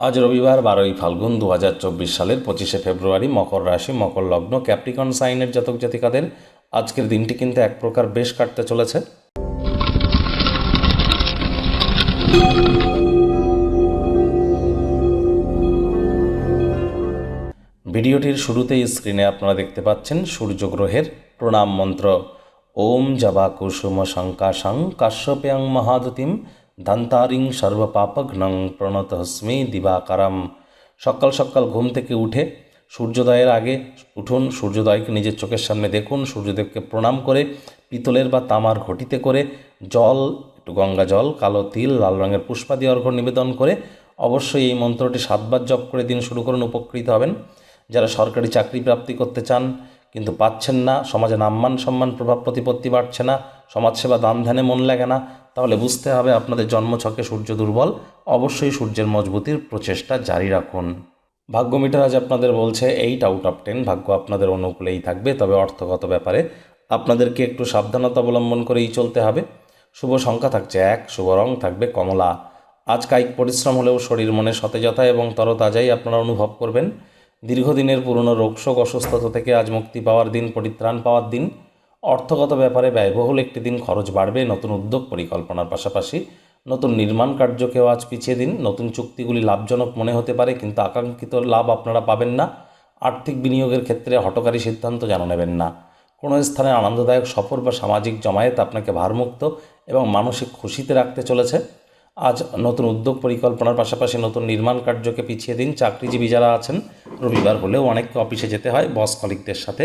আজ রবিবার বারোই ফাল্গুন দু হাজার চব্বিশ সালের পঁচিশে ফেব্রুয়ারি মকর রাশি, মকর লগ্ন, ক্যাপ্রিকন সাইনের জাতক জাতিকাদের আজকের দিনটি কিন্তু এক প্রকার বেশ কাটতে চলেছে। ভিডিওটির শুরুতেই স্ক্রিনে আপনারা দেখতে পাচ্ছেন সূর্যগ্রহের প্রণাম মন্ত্র। ওম জবা কুসুম শঙ্কাশং কাশ্যপ্যাং মহাদতিম ধান্তারিং সর্বপাপঘ্নং প্রণতহস্মি দিবাকারম সকাল সকাল ঘুম থেকে উঠে সূর্যোদয়ের আগে উঠুন সূর্যোদয়কে নিজের চোখের সামনে দেখুন সূর্যদেবকে প্রণাম করে পিতলের বা তামার ঘটিতে করে জল একটু গঙ্গা জল কালো তিল লাল রঙের পুষ্পাদি অর্ঘ্য নিবেদন করে অবশ্যই এই মন্ত্রটি সাতবার জপ করে দিন শুরু করুন, উপকৃত হবেন। যারা সরকারি চাকরি প্রাপ্তি করতে চান, কিন্তু পাচ্ছেন না, সমাজে নাম্মান সম্মান প্রভাব প্রতিপত্তি বাড়ছে না, সমাজসেবা দান ধ্যানে মন লাগে না তাহলে বুঝতে হবে আপনাদের জন্মছকে সূর্য দুর্বল, অবশ্যই সূর্যের মজবুতির প্রচেষ্টা জারি রাখুন। ভাগ্য মিটার আজ আপনাদের বলছে এইট আউট অফ টেন ভাগ্য আপনাদের অনুকূলেই থাকবে, তবে অর্থগত ব্যাপারে আপনাদেরকে একটু সাবধানতা অবলম্বন করেই চলতে হবে। শুভ সংখ্যা থাকছে এক, শুভ রং থাকবে কমলা। আজ কায়িক পরিশ্রম হলেও শরীর মনে সতেজতা এবং তরতাজাই আপনারা অনুভব করবেন। দীর্ঘদিনের পুরনো রোগশোক অসুস্থতা থেকে আজ মুক্তি পাওয়ার দিন, পরিত্রাণ পাওয়ার দিন। অর্থগত ব্যাপারে ব্যয়বহুল একটি দিন খরচ বাড়বে, নতুন উদ্যোগ পরিকল্পনার পাশাপাশি নতুন নির্মাণ কার্যকেও আজ পিছিয়ে দিন। নতুন চুক্তিগুলি লাভজনক মনে হতে পারে, কিন্তু আকাঙ্ক্ষিত লাভ আপনারা পাবেন না। আর্থিক বিনিয়োগের ক্ষেত্রে হটকারী সিদ্ধান্ত যেন নেবেন না। কোনো স্থানে আনন্দদায়ক সফর বা সামাজিক জমায়েত আপনাকে ভারমুক্ত এবং মানসিক খুশিতে রাখতে চলেছে। আজ নতুন উদ্যোগ পরিকল্পনার পাশাপাশি নতুন নির্মাণ কার্যকে পিছিয়ে দিন চাকরিজীবী যারা আছেন। রবিবার হলেও অনেককে অফিসে যেতে হয়, বস কলিকদের সাথে।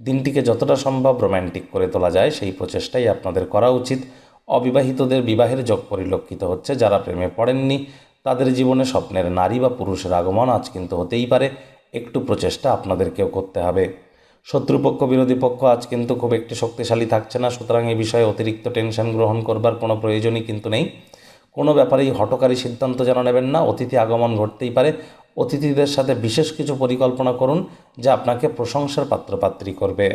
দিনটিকে যতটা সম্ভব রোম্যান্টিক করে তোলা যায়, সেই প্রচেষ্টাই আপনাদের করা উচিত। অবিবাহিতদের বিবাহের যোগ পরিলক্ষিত হচ্ছে, যারা প্রেমে পড়েননি, তাদের জীবনে স্বপ্নের নারী বা পুরুষের আগমন আজ কিন্তু হতেই পারে, একটু প্রচেষ্টা আপনাদেরকেও করতে হবে। শত্রুপক্ষ, বিরোধী পক্ষ আজ কিন্তু খুব একটি শক্তিশালী থাকছে না, সুতরাং এ বিষয়ে অতিরিক্ত টেনশন গ্রহণ করবার কোনো প্রয়োজনই কিন্তু নেই। কোনো ব্যাপারেই হটকারী সিদ্ধান্ত যেন নেবেন না, অতিথি আগমন ঘটতেই পারে অতিথিদের সাথে বিশেষ কিছু পরিকল্পনা করুন যা আপনাকে প্রশংসার পাত্রপাত্রী করবে।